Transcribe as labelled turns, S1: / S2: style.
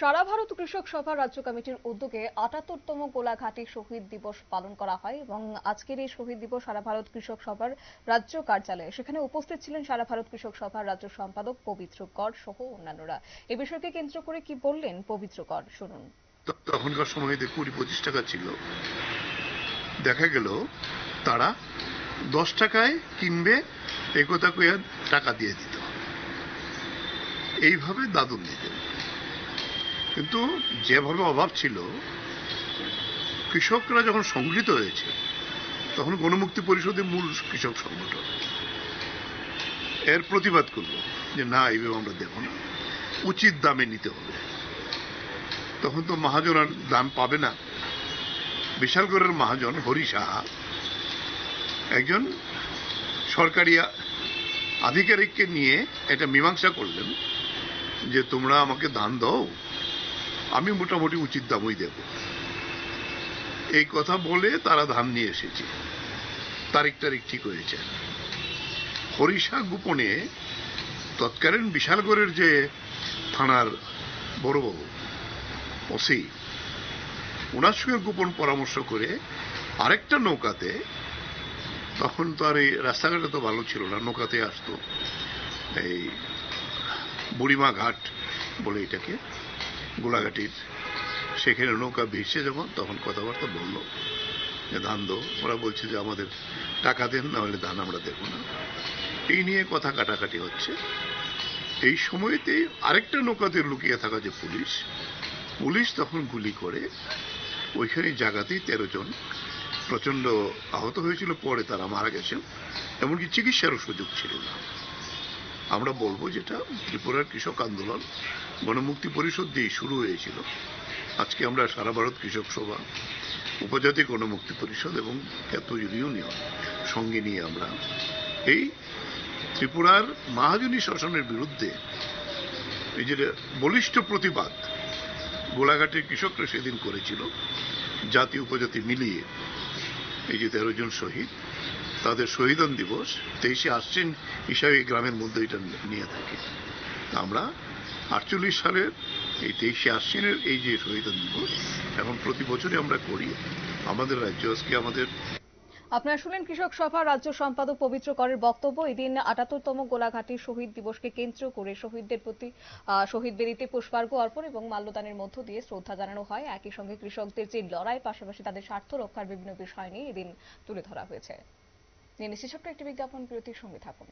S1: সারা ভারত কৃষক সভা রাজ্য কমিটির উদ্যোগে আটাত্তরতম গোলাঘাটি শহীদ দিবস পালন করা হয় এবং আজকের এই শহীদ দিবস সারা ভারত কৃষক সভার রাজ্য কার্যালয়ে। সেখানে উপস্থিত ছিলেন সারা ভারত কৃষক সভার রাজ্য সম্পাদক পবিত্র কর সহ অন্যান্যরা। এ বিষয়কে কেন্দ্র করে কি বললেন পবিত্র কর? শুনুন।
S2: তখনকার সময়তে কুড়ি পঁচিশ টাকা ছিল। দেখা গেল, তারা দশ টাকায় কিনবে কইয়া টাকা দিয়ে দিত। এইভাবে দাদন দিতেন। কিন্তু যেভাবে অভাব ছিল, কৃষকরা যখন সংগৃহীত হয়েছে, তখন গণমুক্তি পরিষদের মূল কৃষক সংগঠন। এর প্রতিবাদ করল যে না, এইভাবে আমরা দেব না। উচিত দামে নিতে হবে। তখন তো মহাজন আর দাম পাবে না। বিশালগড়ের মহাজন হরি সাহা একজন সরকারি আধিকারিককে নিয়ে এটা মীমাংসা করলেন যে তোমরা আমাকে ধান দাও। আমি মোটামুটি উচিত দামই দেব। এই কথা বলে তারা ধান নিয়ে এসেছে। তারিখ তারিখ ঠিক হয়েছে। হরিষা গোপনে তৎকালীন বিশালগড়ের যে থানার বড়বাবু, ওসি, ওনার সঙ্গে গোপন পরামর্শ করে আরেকটা নৌকাতে, তখন তো আর এই রাস্তাঘাটে তো ভালো ছিল না, নৌকাতে আসতো এই বুড়িমা ঘাট বলে এটাকে। গোলাঘাটির। সেখানে নৌকা ভেসে যখন তখন কথাবার্তা বলল। যে ধান দো। ওরা বলছে যে, আমাদের টাকা দেন, না হলে ধান আমরা দেবো না। এই নিয়ে কথা কাটাকাটি হচ্ছে। এই সময়তে আরেকটা নৌকাতে লুকিয়ে থাকা যে পুলিশ পুলিশ তখন গুলি করে। ওইখানে জায়গাতেই তেরো জন। প্রচণ্ড আহত হয়েছিল, পরে তারা মারা গেছেন। এমনকি চিকিৎসারও সুযোগ ছিল না। আমরা বলব যেটা ত্রিপুরার কৃষক আন্দোলন, গণমুক্তি পরিষদ দিয়ে শুরু হয়েছিল। আজকে আমরা সারা ভারত কৃষক সভা, উপজাতি গণমুক্তি পরিষদ এবং খ্যাত ইউনিয়ন সঙ্গে নিয়ে আমরা এই ত্রিপুরার মহাজনী শাসনের বিরুদ্ধে এই যে বলিষ্ঠ প্রতিবাদ গোলাঘাটের কৃষকরা সেদিন করেছিল, জাতি উপজাতি মিলিয়ে এই যে তেরো জন শহীদ তাদের শহীদন দিবস, তেইশে আসছেন হিসাবে এই গ্রামের মধ্যে এটা নিয়ে থাকে। আমরা আটচল্লিশ সালের এই তেইশে আসছেনের এই যে শহীদন দিবস এখন প্রতি বছরই আমরা করি। আমাদের রাজ্য আজকে আমাদের
S1: আপনারা শুনলেন কৃষক সভা, রাজ্য সম্পাদক পবিত্র করের বক্তব্য। এদিন আটাত্তরতম গোলাঘাটি শহীদ দিবসকে কেন্দ্র করে শহীদদের প্রতি শহীদ বেদিতে পুষ্পার্ঘ অর্পণ এবং মাল্যদানের মধ্য দিয়ে শ্রদ্ধা জানানো হয়। একই সঙ্গে কৃষকদের যে লড়াই, পাশাপাশি তাদের স্বার্থ রক্ষার বিভিন্ন বিষয় নিয়ে এদিন তুলে ধরা হয়েছে। নিয়ে শেষ একটি বিজ্ঞাপন বিরতির সঙ্গে থাকুন।